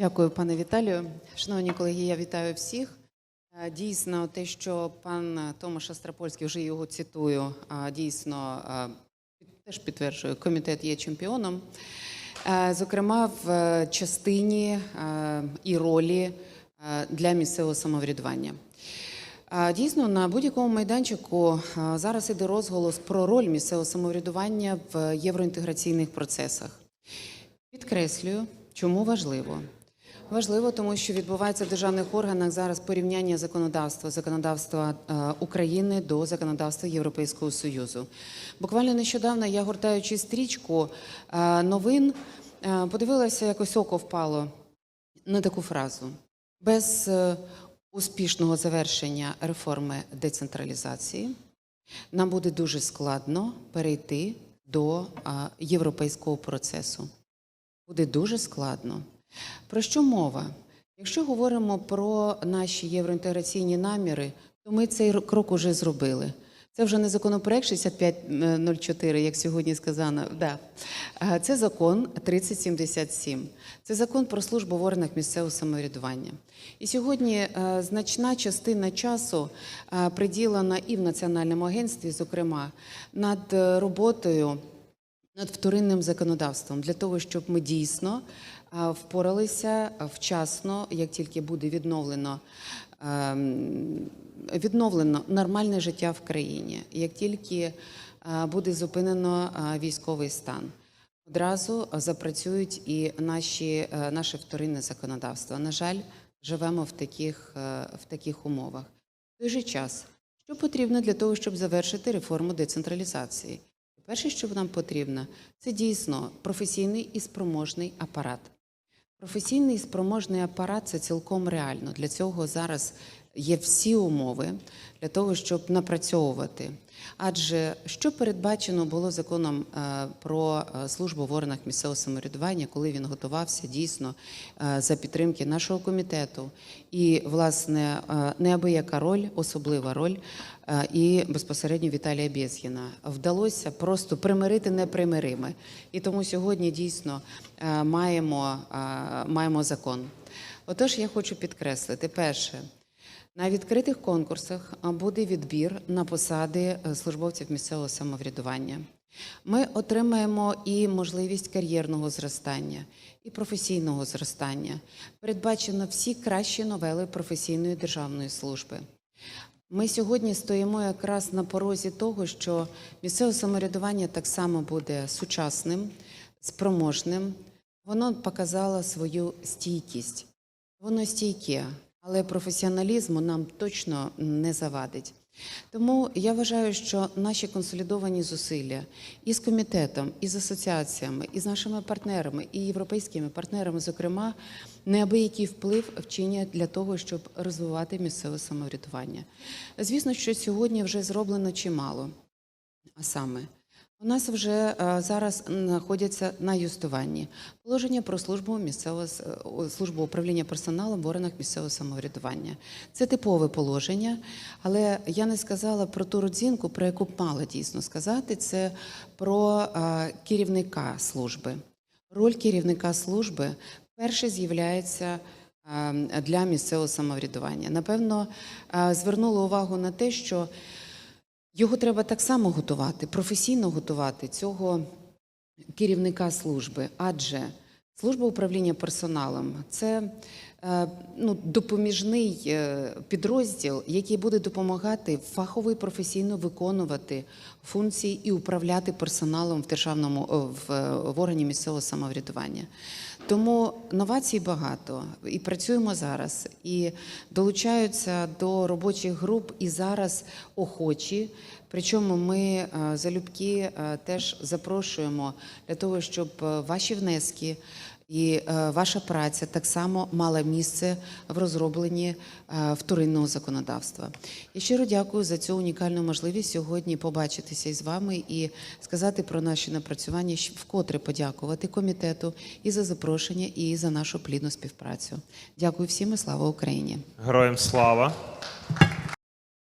Дякую, пане Віталію. Шановні колеги, я вітаю всіх. Е, Дійсно, те, що пан Томаш Астрапольський, вже його цитую, дійсно теж підтверджую, комітет є чемпіоном. Е, Зокрема, в е, частині і ролі для місцевого самоврядування. Дійсно, на будь-якому майданчику зараз іде розголос про роль місцевого самоврядування в євроінтеграційних процесах. Підкреслюю, чому важливо. Важливо, тому що відбувається в державних органах зараз порівняння законодавства законодавства е, України до законодавства Європейського Союзу. Буквально нещодавно я гортаючи стрічку е, новин, е, подивилася, якось око впало на таку фразу: без успішного завершення реформи децентралізації нам буде дуже складно перейти до європейського процесу. Буде дуже складно. Про що мова? Якщо говоримо про наші євроінтеграційні наміри, то ми цей крок уже зробили. Це вже не законопроект 6504, як сьогодні сказано. Да. Це закон 3077. Це закон про службу в органах місцевого самоврядування. І сьогодні е, значна частина часу е, приділена і в Національному агентстві, зокрема, над е, роботою над вторинним законодавством для того, щоб ми дійсно впоралися вчасно, як тільки буде відновлено. ем, Відновлено нормальне життя в країні, як тільки буде зупинено військовий стан, одразу запрацюють і наші, е, наше вторинне законодавство. На жаль, живемо в таких, е, в таких умовах. В той же час, що потрібно для того, щоб завершити реформу децентралізації? Перше, що нам потрібно, це дійсно професійний і спроможний апарат. Професійний спроможний апарат це цілком реально. Для цього зараз є всі умови для того, щоб напрацьовувати. Адже що передбачено було законом е, про е, службу в органах місцевого самоврядування, коли він готувався дійсно е, за підтримки нашого комітету, і власне неабияка роль, особлива роль і безпосередньо Віталія Безгіна вдалося просто примирити непримириме. І тому сьогодні дійсно маємо, маємо закон. Отож, я хочу підкреслити, перше, на відкритих конкурсах буде відбір на посади е, службовців місцевого самоврядування. Ми отримаємо і можливість кар'єрного зростання, і професійного зростання. Передбачено всі кращі новели професійної державної служби. Ми сьогодні стоїмо якраз на порозі того, що місцеве самоврядування так само буде сучасним, спроможним. Воно показало свою стійкість. Воно стійке, але професіоналізму нам точно не завадить. Тому я вважаю, що наші консолідовані зусилля і з комітетом, і з асоціаціями, і з нашими партнерами, і європейськими партнерами, зокрема, неабиякий вплив вчинять для того, щоб розвивати місцеве самоврядування. Звісно, що сьогодні вже зроблено чимало. А саме, у нас вже е, зараз знаходяться на юстуванні положення про службу місцевого е, службу управління персоналом в органах місцевого самоврядування. Це типове положення, але я не сказала про ту родзинку, про яку мала дійсно сказати. Це про е, керівника служби. Роль керівника служби перше з'являється е, для місцевого самоврядування. Напевно, звернула увагу на те, що його треба так само готувати, професійно готувати цього керівника служби, адже служба управління персоналом це е, ну, допоміжний е, підрозділ, який буде допомагати фахово і професійно виконувати функції і управляти персоналом в державному в, в органі місцевого самоврядування. Тому новацій багато і працюємо зараз, і долучаються до робочих груп і зараз охочі. Причому ми е, залюбки е, теж запрошуємо для того, щоб е, ваші внески і е, ваша праця так само мала місце в розробленні е, вторинного законодавства. Я щиро дякую за цю унікальну можливість сьогодні побачитися із вами і сказати про наші напрацювання, вкотре подякувати комітету і за запрошення, і за нашу плідну співпрацю. Дякую всім і слава Україні. Героям слава.